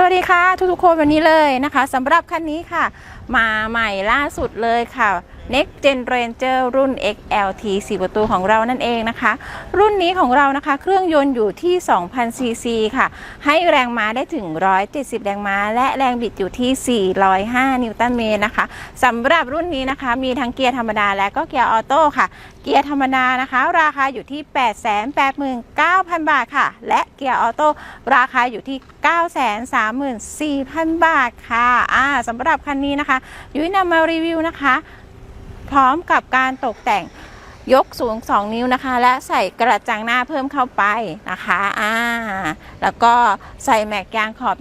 สวัสดีค่ะ ทุกๆคนวันนี้เลยนะคะสำหรับคันนี้ค่ะ มาใหม่ล่าสุดเลยค่ะ Next Gen Ranger รุ่น XLT 4 ประตูของเรานั่นเองนะคะ รุ่นนี้ของเรานะคะ เครื่องยนต์อยู่ที่ 2,000 ซีซีค่ะ ให้แรงม้าได้ถึง 170 แรงม้า และแรงบิดอยู่ที่ 405 นิวตันเมตรนะคะสำหรับรุ่นนี้นะคะ มีทั้งเกียร์ธรรมดาและก็เกียร์ออโต้ค่ะ เกียร์ธรรมดานะคะ ราคาอยู่ที่ 889,000 บาทค่ะ และเกียร์ออโต้ราคาอยู่ที่ 934,000 บาทค่ะอ่าสำหรับคันนี้นะคะ ยุ้ยนำมารีวิวนะคะ พร้อมกับการตกแต่งยกสูง 2 นิ้วนะคะ และใส่กระจังหน้าเพิ่มเข้าไปนะคะอ่าแล้วก็ใส่แม็กยางขอบ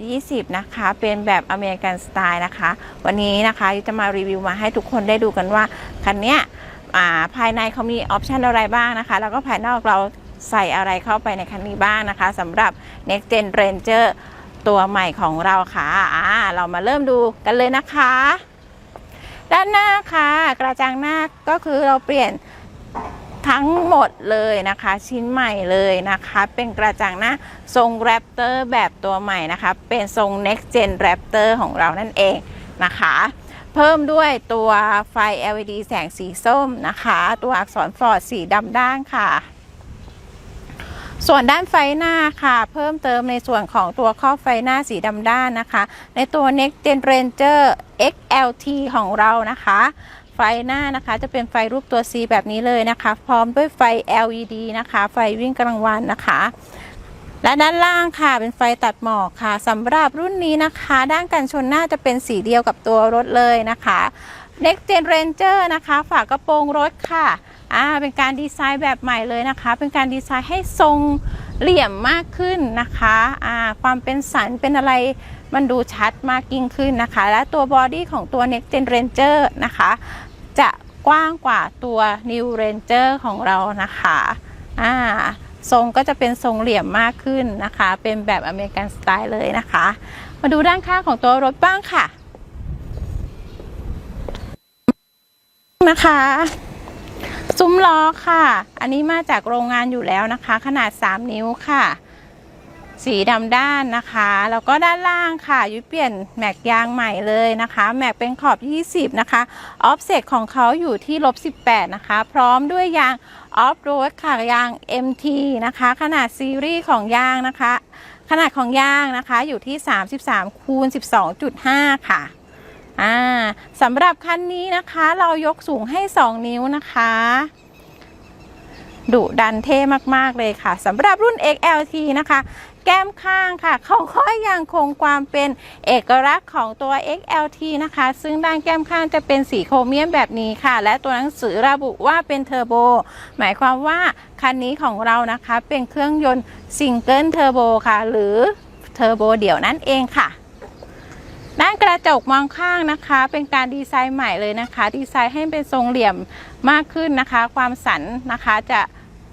20 นะคะ เป็นแบบอเมริกันสไตล์นะคะ วันนี้นะคะจะมารีวิวมาให้ทุกคนได้ดูกันว่า คันเนี้ยอ่าภายในเขามีออปชันอะไรบ้างนะคะ แล้วก็ภายนอกเราใส่อะไรเข้าไปในคันนี้บ้างนะคะสำหรับ Next Gen Ranger ตัวใหม่ของเราค่ะอ่าเรามาเริ่มดูกันเลยนะคะานหน้าค่ะ กระจังหน้าก็คือเราเปลี่ยนทั้งหมดเลยนะคะ ชิ้นใหม่เลยนะคะ เป็นกระจังหน้าทรงแรปเตอร์แบบตัวใหม่นะคะ เป็นทรง next gen Raptor ของเรานั่นเองนะคะ เพิ่มด้วยตัวไฟ LED แสงสีส้มนะคะ ตัวอักษรฟอร์ดสีดำด้านค่ะ ส่วนด้านไฟหน้าค่ะ เพิ่มเติมในส่วนของตัวครอบไฟหน้าสีดำด้านนะคะ ในตัว Next Gen Ranger XLT ของเรานะคะไฟหน้านะคะจะเป็นไฟรูปตัว C แบบนี้เลยนะคะ พร้อมด้วยไฟ LED นะคะ ไฟวิ่งกลางวันนะคะ และด้านล่างค่ะเป็นไฟตัดหมอกค่ะสำหรับรุ่นนี้นะคะ ด้านกันชนหน้าจะเป็นสีเดียวกับตัวรถเลยนะคะ Next Gen Ranger นะคะ ฝากระโปรงรถค่ะ อ่าเป็นการดีไซน์แบบใหม่เลยนะคะ เป็นการดีไซน์ให้ทรงเหลี่ยมมากขึ้นนะคะอ่าความเป็นสันเป็นอะไรมันดูชัดมากยิ่งขึ้นนะคะ และตัวบอดี้ของตัว Next Gen Ranger นะคะ จะกว้างกว่าตัว New Ranger ของเรานะคะอ่าทรงก็จะเป็นทรงเหลี่ยมมากขึ้นนะคะ เป็นแบบอเมริกันสไตล์เลยนะคะ มาดูด้านข้างของตัวรถบ้างค่ะ นะคะ ซุ้มล้อค่ะ อันนี้มาจากโรงงานอยู่แล้วนะคะ ขนาด 3 นิ้วค่ะ สีดำด้านนะคะ แล้วก็ด้านล่างค่ะ ยุ้ยเปลี่ยนแม็กยางใหม่เลยนะคะ แม็กเป็นขอบ 20 นะคะออฟเซตของเขาอยู่ที่ลบ 18 นะคะ พร้อมด้วยยางออฟโรดค่ะ ยาง MT นะคะ ขนาดซีรีส์ของยางนะคะ ขนาดของยางนะคะอยู่ที่ 33คูณ12.5 ค่ะ อ่าสำหรับคันนี้นะคะเรายกสูงให้ 2 นิ้วนะคะดุดันเท่มากๆเลยค่ะสำหรับรุ่น XLT นะคะ แก้มข้างค่ะ เขาก็ยังคงความเป็นเอกลักษณ์ของตัว XLT นะคะ ซึ่งด้านแก้มข้างจะเป็นสีโครเมียมแบบนี้ค่ะ และตัวหนังสือระบุว่าเป็นเทอร์โบ หมายความว่าคันนี้ของเรานะคะเป็นเครื่องยนต์ซิงเกิลเทอร์โบค่ะ หรือเทอร์โบเดี่ยวนั่นเองค่ะ ด้านกระจกมองข้างนะคะ เป็นการดีไซน์ใหม่เลยนะคะ ดีไซน์ให้เป็นทรงเหลี่ยมมากขึ้นนะคะ ความสันนะคะจะ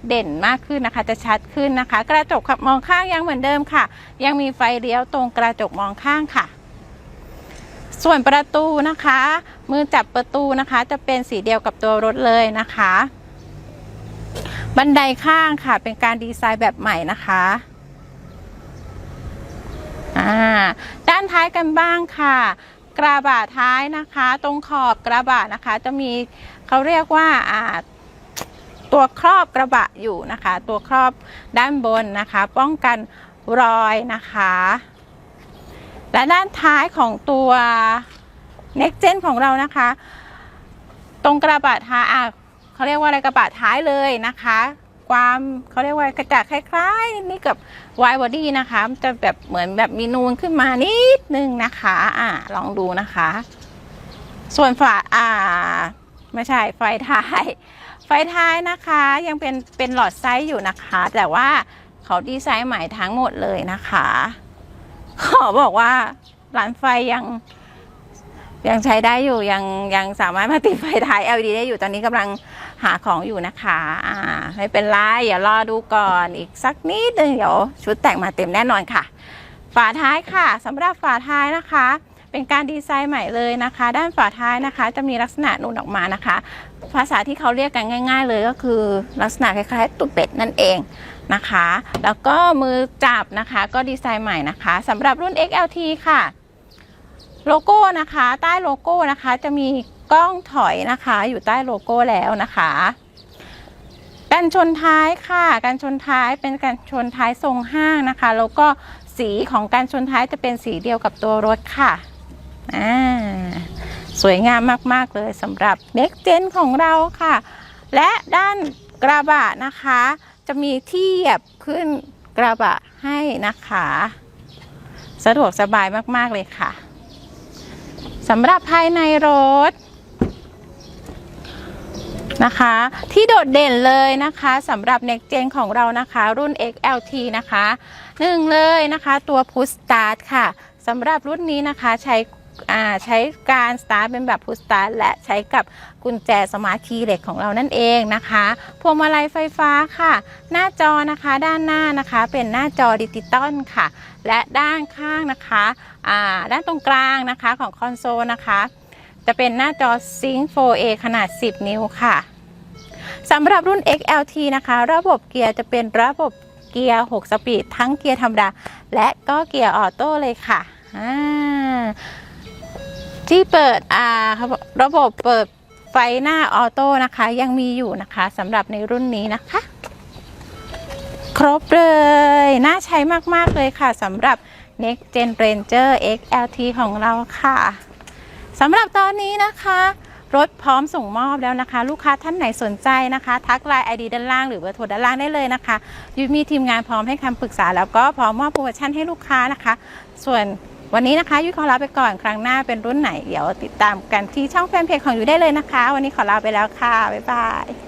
เด่นมากขึ้นนะคะจะชัดขึ้นนะคะ กระจกมองข้างยังเหมือนเดิมค่ะ ยังมีไฟเลี้ยวตรงกระจกมองข้างค่ะ ส่วนประตูนะคะ มือจับประตูนะคะ จะเป็นสีเดียวกับตัวรถเลยนะคะ บันไดข้างค่ะ เป็นการดีไซน์แบบใหม่นะคะ อ่าด้านท้ายกันบ้างค่ะ กระบะท้ายนะคะ ตรงขอบกระบะนะคะ จะมีเขาเรียกว่าอ่าตัวครอบกระบะอยู่นะคะ ตัวครอบด้านบนนะคะ ป้องกันรอยนะคะ และด้านท้ายของตัว Next Gen ของเรานะคะ ตรงกระบะท้ายอะเขาเรียกว่าอะไรกระบะท้ายเลยนะคะ ความเขาเรียกว่ากระจกคล้ายๆนี่กับวายบอดี้นะคะจะแบบเหมือนแบบมีนูนขึ้นมานิดนึงนะคะอ่าลองดูนะคะ ส่วนฝาอ่าไม่ใช่ไฟท้าย ไฟท้ายนะคะยังเป็นเป็นหลอดไซส์อยู่นะคะ แต่ว่าเขาดีไซน์ใหม่ทั้งหมดเลยนะคะ ขอบอกว่าร้านไฟยัง ยังใช้ได้อยู่ยังยังสามารถมาติดไฟท้าย LED ได้อยู่ตอนนี้กำลังหาของอยู่นะคะอ่าไม่เป็นไรอย่ารอดูก่อนอีกสักนิดนึงเดี๋ยวชุดแต่งมาเต็มแน่นอนค่ะ ฝาท้ายค่ะสำหรับฝาท้ายนะคะ เป็นการดีไซน์ใหม่เลยนะคะ ด้านฝาท้ายนะคะ จะมีลักษณะนูนออกมานะคะ ภาษาที่เขาเรียกกันง่าย ๆ เลยก็คือลักษณะคล้ายๆตุ่เป็ดนั่นเองนะคะ แล้วก็มือจับนะคะ ก็ดีไซน์ใหม่นะคะสำหรับรุ่น XLT ค่ะ โลโก้นะคะ ใต้โลโก้นะคะ จะมีกล้องถอยนะคะ อยู่ใต้โลโก้แล้วนะคะกันชนท้ายค่ะกันชนท้ายเป็นกันชนท้ายทรงห้างนะคะ แล้วก็สีของการชนท้ายจะเป็นสีเดียวกับตัวรถค่ะอ่าสวยงามมากๆเลยสำหรับ Next Gen ของเราค่ะ และด้านกระบะนะคะ จะมีที่เหยียบขึ้นกระบะให้นะคะ สะดวกสบายมากๆเลยค่ะ สำหรับภายในรถนะคะ ที่โดดเด่นเลยนะคะสำหรับ Next Gen ของเรานะคะ รุ่น XLT นะคะหนึ่งเลยนะคะ ตัว Push Start ค่ะสำหรับรุ่นนี้นะคะใช้ ใช้การ Start เป็นแบบ Push Start และใช้กับกุญแจสมาร์ทคีย์เหล็กของเรานั่นเองนะคะพวงมาลัยไฟฟ้าค่ะ หน้าจอนะคะด้านหน้านะคะเป็นหน้าจอดิจิตอลค่ะ และด้านข้างนะคะด้านตรงกลางนะคะของคอนโซลนะคะ จะเป็นหน้าจอ Sync 4A ขนาด 10 นิ้วค่ะสำหรับรุ่น XLT นะคะ ระบบเกียร์จะเป็นระบบเกียร์ 6 สปีด ทั้งเกียร์ธรรมดา และก็เกียร์ออโต้เลยค่ะอ่า ที่เปิดอ่าระบบเปิดไฟหน้าออโต้นะคะ ยังมีอยู่นะคะสำหรับในรุ่นนี้นะคะ ครบเลย น่าใช้มาก ๆ เลยค่ะสำหรับ Next Gen Ranger XLT ของเราค่ะสำหรับตอนนี้นะคะ รถพร้อมส่งมอบแล้วนะคะ ลูกค้าท่านไหนสนใจนะคะ ทักไลน์ ID ด้านล่างหรือเบอร์โทรด้านล่างได้เลยนะคะยูมีทีมงานพร้อมให้คำปรึกษา แล้วก็พร้อมมอบโปรโมชั่นให้ลูกค้านะคะ ส่วน วันนี้นะคะยุ้ยขอลาไปก่อนครั้งหน้าเป็นรุ่นไหนเดี๋ยวติดตามกันที่ช่องแฟนเพจของยูได้เลยนะคะ วันนี้ขอลาไปแล้วค่ะบ๊ายบาย